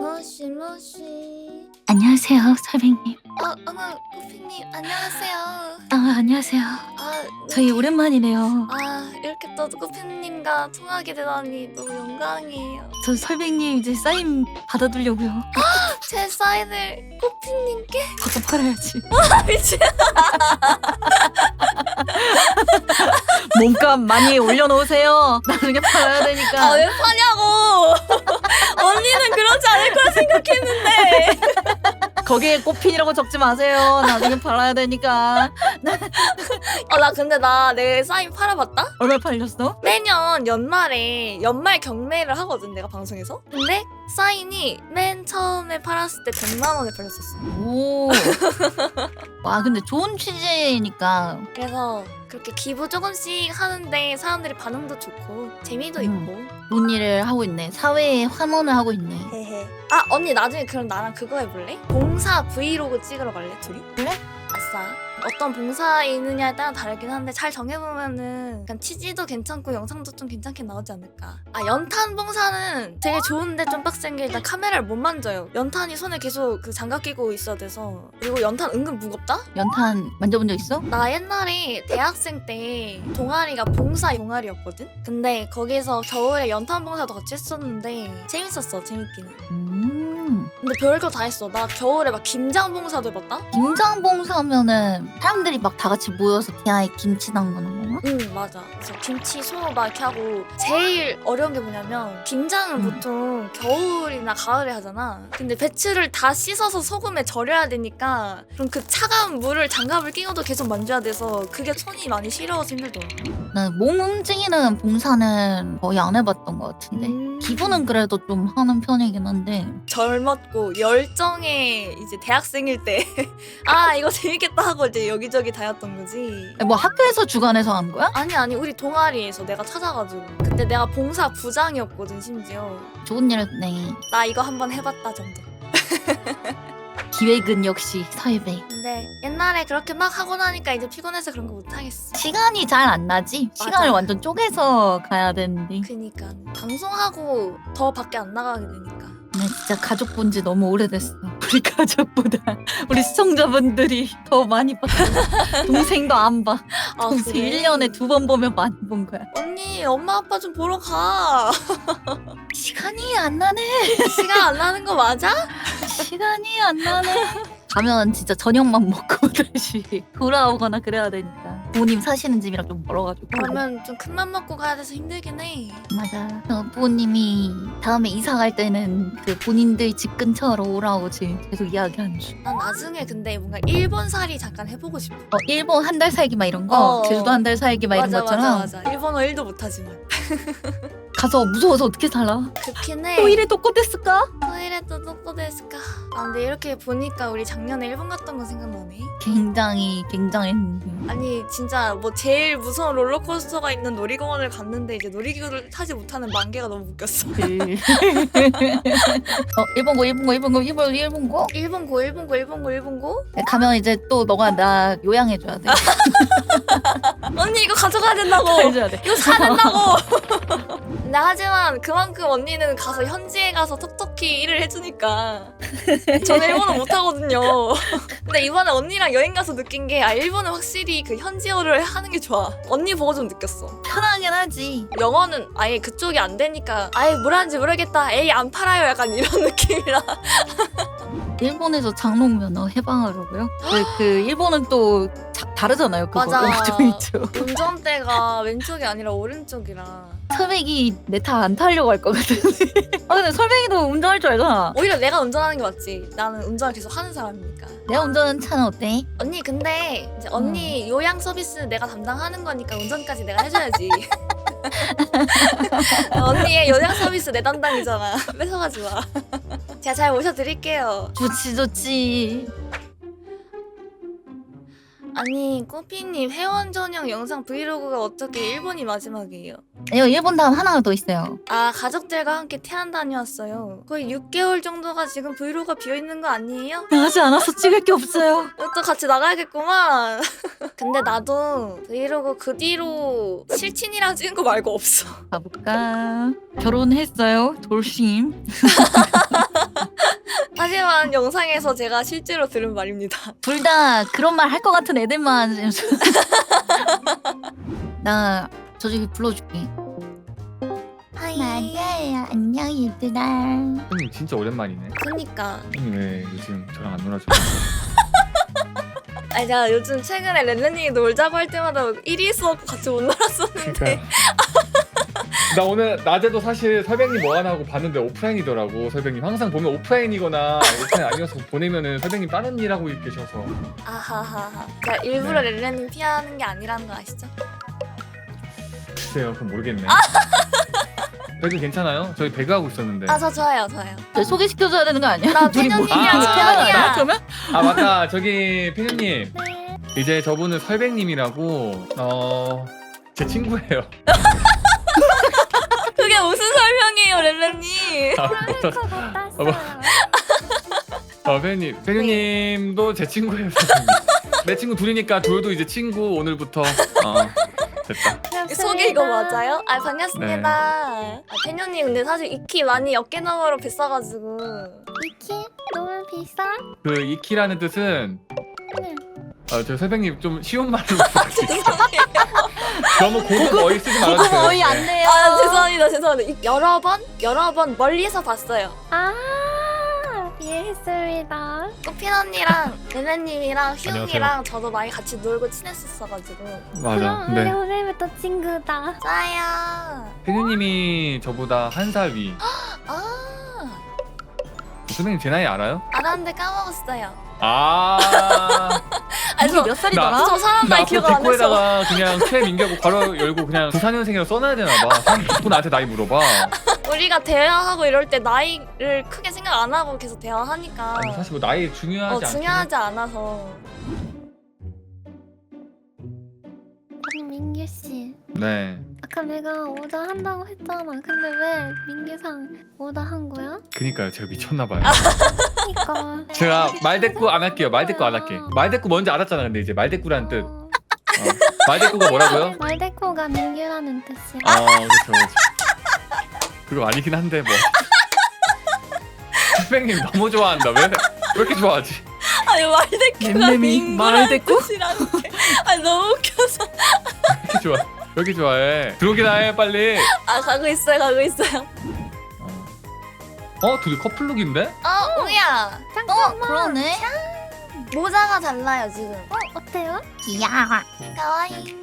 모시 모시. 안녕하세요, 설백님. 어, 어머, 꼬피님 안녕하세요. 아, 안녕하세요. 아, 저희 오랜만이네요. 아, 이렇게 또 꼬피님과 통하게 되다니 너무 영광이에요. 저 설백님 이제 사인 받아두려고요. 제 사인을 꼬피님께 저도 팔아야지. 미친. 몸값 많이 올려놓으세요. 나중에 팔아야 되니까. 아, 왜 파냐고. 언니는 그러지 않을 거라 생각했는데. 거기에 꽃핀이라고 적지 마세요. 나중에 팔아야 되니까. 어, 나 근데 나 내 사인 팔아봤다? 얼마 팔렸어? 매년 연말에 연말 경매를 하거든 내가 방송에서 근데 사인이 맨 처음에 팔았을 때 100만 원에 팔렸었어 오. 와, 근데 좋은 취지니까. 그래서 그렇게 기부 조금씩 하는데 사람들이 반응도 좋고 재미도 음. 있고 좋은 일을 하고 있네. 사회에 환원을 하고 있네. 헤헤 아 언니 나중에 그럼 나랑 그거 해볼래? 봉사 브이로그 찍으러 갈래 둘이? 그래? 아싸 어떤 봉사에 있느냐에 따라 다르긴 한데 잘 정해보면은 약간 취지도 괜찮고 영상도 좀 괜찮게 나오지 않을까 아 연탄 봉사는 되게 좋은데 좀 빡센 게 일단 카메라를 못 만져요 연탄이 손에 계속 그 장갑 끼고 있어야 돼서 그리고 연탄 은근 무겁다? 연탄 만져본 적 있어? 나 옛날에 대학생 때 동아리가 봉사 동아리였거든? 근데 거기서 겨울에 연탄 봉사도 같이 했었는데 재밌었어 재밌기는 음. 근데 별거 다 했어 나 겨울에 막 김장 봉사도 해봤다? 김장 봉사면은 사람들이 막 다 같이 모여서 대야에 김치 담그는 건가? 응 맞아 그래서 김치 소막 이렇게 하고 제일 어려운 게 뭐냐면 김장은 음. 보통 겨울이나 가을에 하잖아 근데 배추를 다 씻어서 소금에 절여야 되니까 그럼 그 차가운 물을 장갑을 끼고도 계속 만져야 돼서 그게 손이 많이 시려워서 힘들더라고 나는 몸 움직이는 봉사는 거의 안 해봤던 것 같은데 음. 기분은 그래도 좀 하는 편이긴 한데 젊었고 열정에 이제 대학생일 때 아 이거 재밌겠다 하고 이제 여기저기 다녔던 거지 뭐 학교에서 주관해서 한 거야? 아니 아니 우리 동아리에서 내가 찾아가지고. 그때 내가 봉사 부장이었거든 심지어. 좋은 일 했네. 나 이거 한번 해봤다 정도. 기획은 역시 사회배 근데 옛날에 그렇게 막 하고 나니까 이제 피곤해서 그런 거 못하겠어. 시간이 잘 안 나지? 시간을 완전 쪼개서 가야 되는데. 그니까. 방송하고 더 밖에 안 나가게 되니까 나 진짜 가족 본 지 너무 오래됐어 우리 가족보다 우리 시청자분들이 더 많이 봤어 동생도 안 봐 아 동생 그래? 1년에 두 번 보면 많이 본 거야 언니 엄마 아빠 좀 보러 가 시간이 안 나네 시간 안 나는 거 맞아? 시간이 안 나네. 가면 진짜 저녁만 먹고 다시 돌아오거나 그래야 되니까. 부모님 사시는 집이랑 좀 멀어가지고. 그러면 좀 큰 맘 먹고 가야 돼서 힘들긴 해. 맞아. 어, 부모님이 다음에 이사 갈 때는 그 본인들 집 근처로 오라고 지금 계속 이야기하는 중 난 나중에 근데 뭔가 일본 살이 잠깐 해보고 싶어. 어, 일본 한 달 살기 막 이런 거? 어. 제주도 한 달 살기 막 이런 맞아 것처럼? 맞아 맞아. 일본어 1도 못하지만 가서 무서워서 어떻게 살아? 그렇긴 해. 또 이래 도꼬됐을까? 토이레도 또또 데스까? 아 근데 이렇게 보니까 우리 작년에 일본 갔던 거 생각나네. 굉장히 굉장했는데. 아니 진짜 뭐 제일 무서운 롤러코스터가 있는 놀이공원을 갔는데 이제 놀이기구를 타지 못하는 만개가 너무 웃겼어. 그... 어 일본고 일본고 일본고 일본 일본고 일본고 일본고 일본고 일본고 가면 이제 또 너가 나 요양해줘야 돼. 언니 이거 가져가야 된다고. 해줘야 돼. 이거 사야 된다고 근데 하지만 그만큼 언니는 가서 현지에 가서 톡톡히 일을 해주니까 저는 일본어 못하거든요. 근데 이번에 언니랑 여행 가서 느낀 게 아 일본은 확실히 그 현지어를 하는 게 좋아. 언니 보고 좀 느꼈어. 편하긴 하지. 영어는 아예 그쪽이 안 되니까 아예 뭘 하는지 모르겠다 에이 안 팔아요. 약간 이런 느낌이라 일본에서 장롱 면허 해방하려고요? 그, 그 일본은 또 자- 다르잖아요. 그거 맞아. 좀 있죠. 운전대가 왼쪽이 아니라 오른쪽이라 설백이 내차안 타려고 할 것 같은데. 아 근데 설백이도 운전할 줄 알잖아. 오히려 내가 운전하는 게 맞지 나는 운전을 계속 하는 사람이니까 내가 운전하는 차는 어때? 언니 근데 이제 언니 요양 서비스 내가 담당하는 거니까 운전까지 내가 해줘야지 언니의 요양 서비스 내 담당이잖아 뺏어가지 마 제가 잘 모셔드릴게요 좋지 좋지. 아니 꼬피님 회원 전용 영상 브이로그가 어떻게 일본이 마지막이에요 이거 일본 다음 하나가 더 있어요. 아 가족들과 함께 태안 다녀왔어요 거의 6개월 정도가 지금 브이로그가 비어있는 거 아니에요? 나가지 않아서 찍을 게 없어요. 또 같이 나가야겠구만 근데 나도 브이로그 그 뒤로 실친이랑 찍은 거 말고 없어 가볼까? 결혼했어요. 돌싱. 그런 영상에서 제가 실제로 들은 말입니다. 둘 다 그런 말 할 것 같은 애들만 나 저기 불러줄게 맞아요 안녕 얘들아 형님 진짜 오랜만이네. 그니까. 형님 왜 요즘 저랑 안 놀아줘? 아니 제가 요즘 최근에 렌렌님이 놀자고 할 때마다 1위 있어갖고 같이 못 놀았었는데 그러니까. 나 오늘 낮에도 사실 설백님 뭐 하나 하고 봤는데 오프라인이더라고 설백님 항상 보면 오프라인이거나 오프라인 아니어서 보내면은 설백님 다른 일 하고 계셔서 아하하하 제가 일부러 네. 렌렌님 피하는 게 아니라는 거 아시죠? 글쎄요 그럼 모르겠네 배그 괜찮아요? 저희 배그 하고 있었는데 아저 좋아요 좋아요 저 소개시켜줘야 되는 거 아니야? 나 둘이 뭐 페녀님이랑 아, 채연이야 그러면? 아 맞다 저기 피디님 네. 이제 저분은 설백님이라고 어... 제 친구예요 그게 무슨 설명이에요 렌렌님 아, 뭐라- 어, 페님, 페님도 제 친구예요. 선생님. 내 친구 둘이니까 둘도 이제 친구 오늘부터. 어, 됐다. 소개 이거 맞아요? 아 반갑습니다 네. 아, 근데 사실 익히 많이 어깨너머로 뵀어가지고 이키 너무 비싸? 그 이키라는 뜻은 네. 어, 저 선생님 좀 쉬운 말로 부탁드릴게요. 너무 고급 어휘 쓰지 말아주세요. 거의 안 네. 돼요 아 죄송합니다 죄송합니다 이- 여러 번 여러 번 멀리서 봤어요 아 이해했습니다. 꽃핀 언니랑 안녕하세요. 희웅이랑 저도 많이 같이 놀고 친했었어가지고 맞아. 그럼 우리 네. 오늘부터 친구다. 좋아요 페님이 저보다 한 살 위. 아 선생님 제 나이 알아요? 알았는데 까먹었어요 아. 아니 몇 살이더라? 저 사람 나 나이 기억 안 해서 뒷코에다가 그냥 최민규하고 괄호 열고 그냥 94년생이라고 써놔야 되나 봐. 사람 자꾸 나한테 나이 물어봐. 우리가 대화하고 이럴 때 나이를 크게 생각 안 하고 계속 대화하니까 아니, 사실 뭐 나이 중요하지 어 않긴 중요하지 않아서 아니 민규 씨. 네. 아까 내가 오더 한다고 했잖아. 근데 왜 민규상 오더 한 거야? 그니까요. 제가 미쳤나봐요. 그니까. 제가 말대꾸 안 할게요. 말대꾸 안 할게. 말대꾸 뭔지 알았잖아. 근데 이제 말대꾸라는 뜻. 어. 말대꾸가 뭐라고요? 말대꾸가 민규라는 뜻이야. 아, 그렇죠. 그렇죠. 그거 아니긴 한데 뭐. 선생님 너무 좋아한다. 왜? 왜 이렇게 좋아하지? 아니 말대꾸가 맴맴이 민구라는 말대꾸? 뜻이라는 게 아니 너무 웃겨서 왜 이렇게 좋아? 왜 이렇게 좋아해? 들어오기나 해 빨리. 아 가고 있어요 가고 있어요 어, 어 둘이 커플룩인데? 어 우야 잠깐만. 그러네 모자가 달라요 지금 어 어때요? 귀여워 가와이